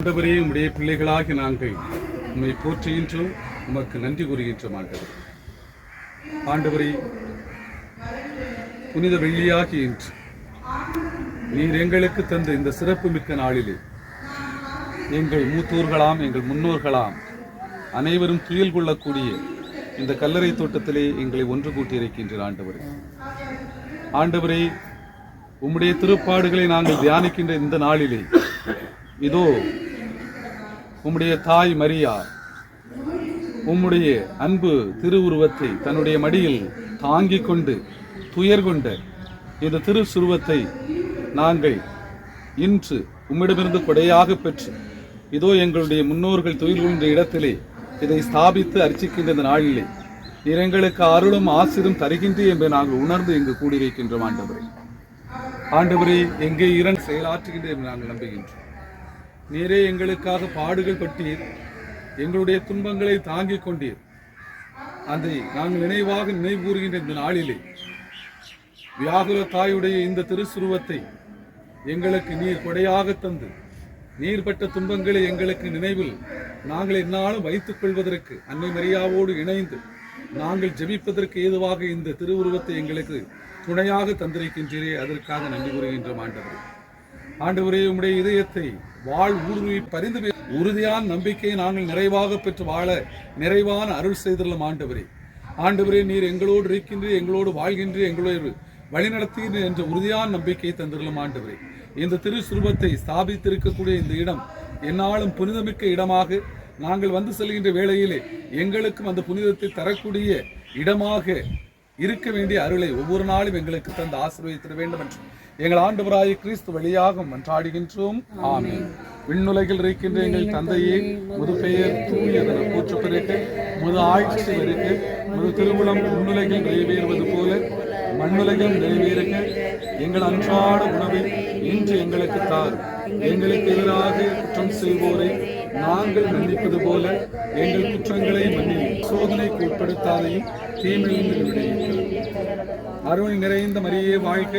ஆண்டவரே உடைய பிள்ளைகளாகி நாங்கள் உண்மை போற்றுகின்றோம் உமக்கு நன்றி கூறுகின்றோம் ஆண்டவர் ஆண்டவரே புனித வெள்ளியாகி இன்று நீர் எங்களுக்கு தந்த இந்த சிறப்பு மிக்க நாளிலே எங்கள் மூத்தோர்களாம் எங்கள் முன்னோர்களாம் அனைவரும் துயில் கொள்ளக்கூடிய இந்த கல்லறை தோட்டத்திலே எங்களை ஒன்று கூட்டியிருக்கின்ற ஆண்டவரே. ஆண்டவரே உம்முடைய திருப்பாடுகளை நாங்கள் தியானிக்கின்ற இந்த நாளிலே இதோ உம்முடைய தாய் மரியா உம்முடைய அன்பு திருவுருவத்தை தன்னுடைய மடியில் தாங்கிக் கொண்டு துயர் கொண்ட இந்த திருசுருவத்தை நாங்கள் இன்று உம்மிடமிருந்து கொடையாக பெற்று இதோ எங்களுடைய முன்னோர்கள் துயில் கொண்ட இடத்திலே இதை ஸ்தாபித்து அர்ச்சிக்கின்ற இந்த நாளிலே நீர் எங்களுக்கு அருளும் ஆசிரும் தருகின்றே என்று நாங்கள் உணர்ந்து இங்கு கூடியிருக்கின்றோம் ஆண்டவரே. ஆண்டவரே எங்கே இரண்டு செயலாற்றுகின்றே என்று நாங்கள் நம்புகின்றோம். நீரே எங்களுக்காக பாடுகள் பட்டீர். எங்களுடைய துன்பங்களை தாங்கிக் கொண்டீர். அதை நாங்கள் நினைவாக நினைவுகூறுகின்ற இந்த நாளிலே வியாகுல தாயுடைய இந்த திருசுருவத்தை எங்களுக்கு நீர் கொடையாக தந்து நீர்பட்ட துன்பங்களை எங்களுக்கு நினைவில் நாங்கள் என்னாலும் வைத்துக் கொள்வதற்கு அன்னை மரியாவோடு இணைந்து நாங்கள் ஜெபிப்பதற்கு ஏதுவாக இந்த திருவுருவத்தை எங்களுக்கு துணையாக தந்திருக்கின்றீரே அதற்காக நன்றி கூறுகின்ற ஆண்டவரே. ஆண்டவரே உம்முடைய இதயத்தை வாழ் ஊடுருவி பரிந்து உறுதியான நம்பிக்கையை நாங்கள் நிறைவாக பெற்று வாழ நிறைவான அருள் செய்துள்ளோம் ஆண்டவரே. ஆண்டவரே நீர் எங்களோடு இருக்கின்றீர் எங்களோடு வாழ்கின்றீர் எங்களோடு வழிநடத்தீர் என்ற உறுதியான நம்பிக்கையை தந்துள்ளோம் ஆண்டவரே. இந்த திரு சுரூபத்தை ஸ்தாபித்திருக்கக்கூடிய இந்த இடம் என்னாலும் புனிதமிக்க இடமாக நாங்கள் வந்து செல்கின்ற வேளையிலே எங்களுக்கும் அந்த புனிதத்தை தரக்கூடிய இடமாக இருக்க வேண்டிய அருளை ஒவ்வொரு நாளும் எங்களுக்கு தந்து ஆசீர்வதித்திட வேண்டும் என்று எங்கள் ஆண்டவராய கிறிஸ்து வழியாகும் மன்றாடுகின்றோம். ஆமே விண்ணுலகில் இருக்கின்ற எங்கள் தந்தையே முது பெயர் தூயதன போற்று பெருக முது ஆட்சி வருக முது திருமணம் விண்ணுலகில் நிறைவேறுவது போல மண்ணுலகில் நிறைவேறுக. எங்கள் அன்றாட உணவை இன்று எங்களுக்கு தார் எங்களுக்கு எதிராக குற்றம் செய்வோரை நாங்கள் மன்னிப்பது போல எங்கள் குற்றங்களை மன்னி சோதனைக்கு உட்படுத்தாதையும் தீமையில் விடுவிக்கிறோம் அருள் நிறைந்த மரியே வாழ்க.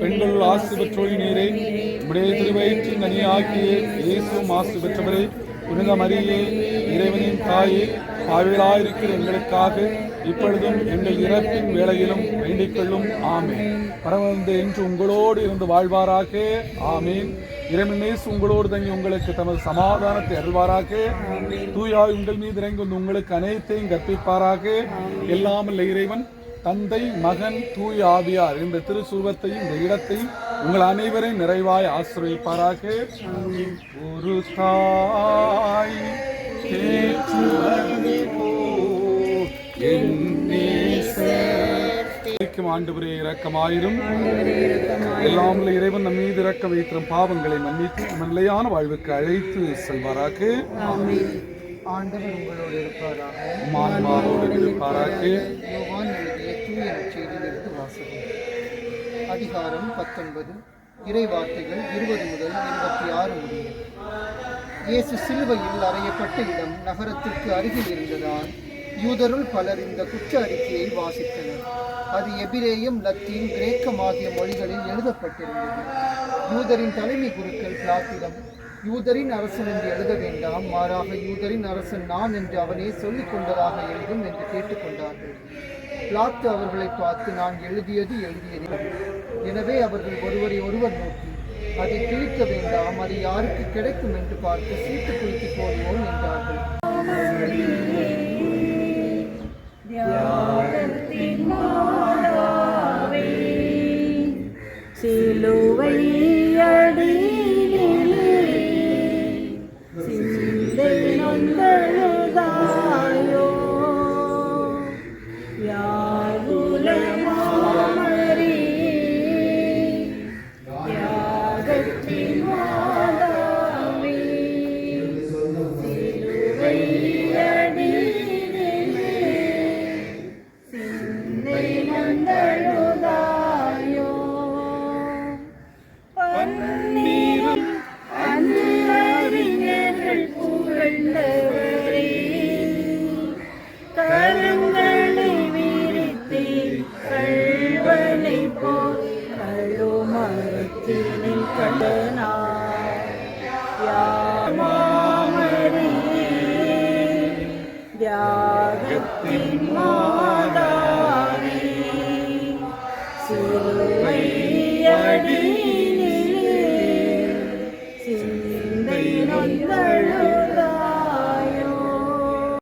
பெண்கள் ஆசு பெற்றோய் நீரை உடைய திருவயிற்றின் கனியாக்கிய இயேசுவும் ஆசு பெற்றவரை புனித மரியே இறைவனின் தாயே பாவிகளாயிருக்கிற எங்களுக்காக இப்பொழுதும் எங்கள் இறப்பின் வேளையிலும் வேண்டிக் கொள்ளும். ஆமேன். பரவந்து என்று உங்களோடு இருந்து வாழ்வாராக. ஆமேன். இறைவனேசு உங்களோடு தங்கி உங்களுக்கு தமது சமாதானத்தை அருள்வாராக. தூயாய் உங்கள் மீது இறங்கி வந்து உங்களுக்கு அனைத்தையும் கற்பிப்பாராக. எல்லாமல்ல இறைவன் தந்தை மகன் தூய் ஆவியார். இந்த திருசூபத்தையும் இந்த இடத்தையும் உங்கள் அனைவரையும் நிறைவாய் ஆசிரியப்பாராக ஒரு தாய் ஆண்டவரே இரக்கமாயிரும். எல்லாம் இறைவன் நம் மீது இரக்க வைத்திரும். பாவங்களை மன்னித்து நிலையான வாழ்வுக்கு அழைத்து செல்வாராக. ஆண்டவர் உங்களோடு இருப்பாராக. இருப்பாராக. அதிகாரம் பத்தொன்பது. இறை வார்த்தைகள் இருபது முதல் இருபத்தி ஆறு முடிய. இயேசு சிலுவையில் அறையப்பட்ட இடம் நகரத்திற்கு அருகில் இருந்ததால் யூதருள் பலர் இந்த குற்ற அறிக்கையை வாசித்தனர். அது எபிரேயம் லத்தீன் கிரேக்கம் ஆகிய மொழிகளில் எழுதப்பட்டிருந்தது. யூதரின் தலைமை குருக்கள் பிளாத்திடம் யூதரின் அரசன் என்று எழுத வேண்டாம் மாறாக யூதரின் அரசன் நான் என்று அவனே சொல்லிக் கொண்டதாக எழுதும் என்று கேட்டுக்கொண்டார்கள் பிளாத்து அவர்களை பார்த்து நான் எழுதியது எழுதியது. எனவே அவர்கள் ஒருவரை ஒருவர் நோக்கி அதை கிழிக்க வேண்டாம் அது யாருக்கு கிடைக்கும் என்று பார்த்து சீட்டு குலுக்கி போடுவோம் என்றார்கள். சிலுவை தியாகத்தின் சிலுவை அடி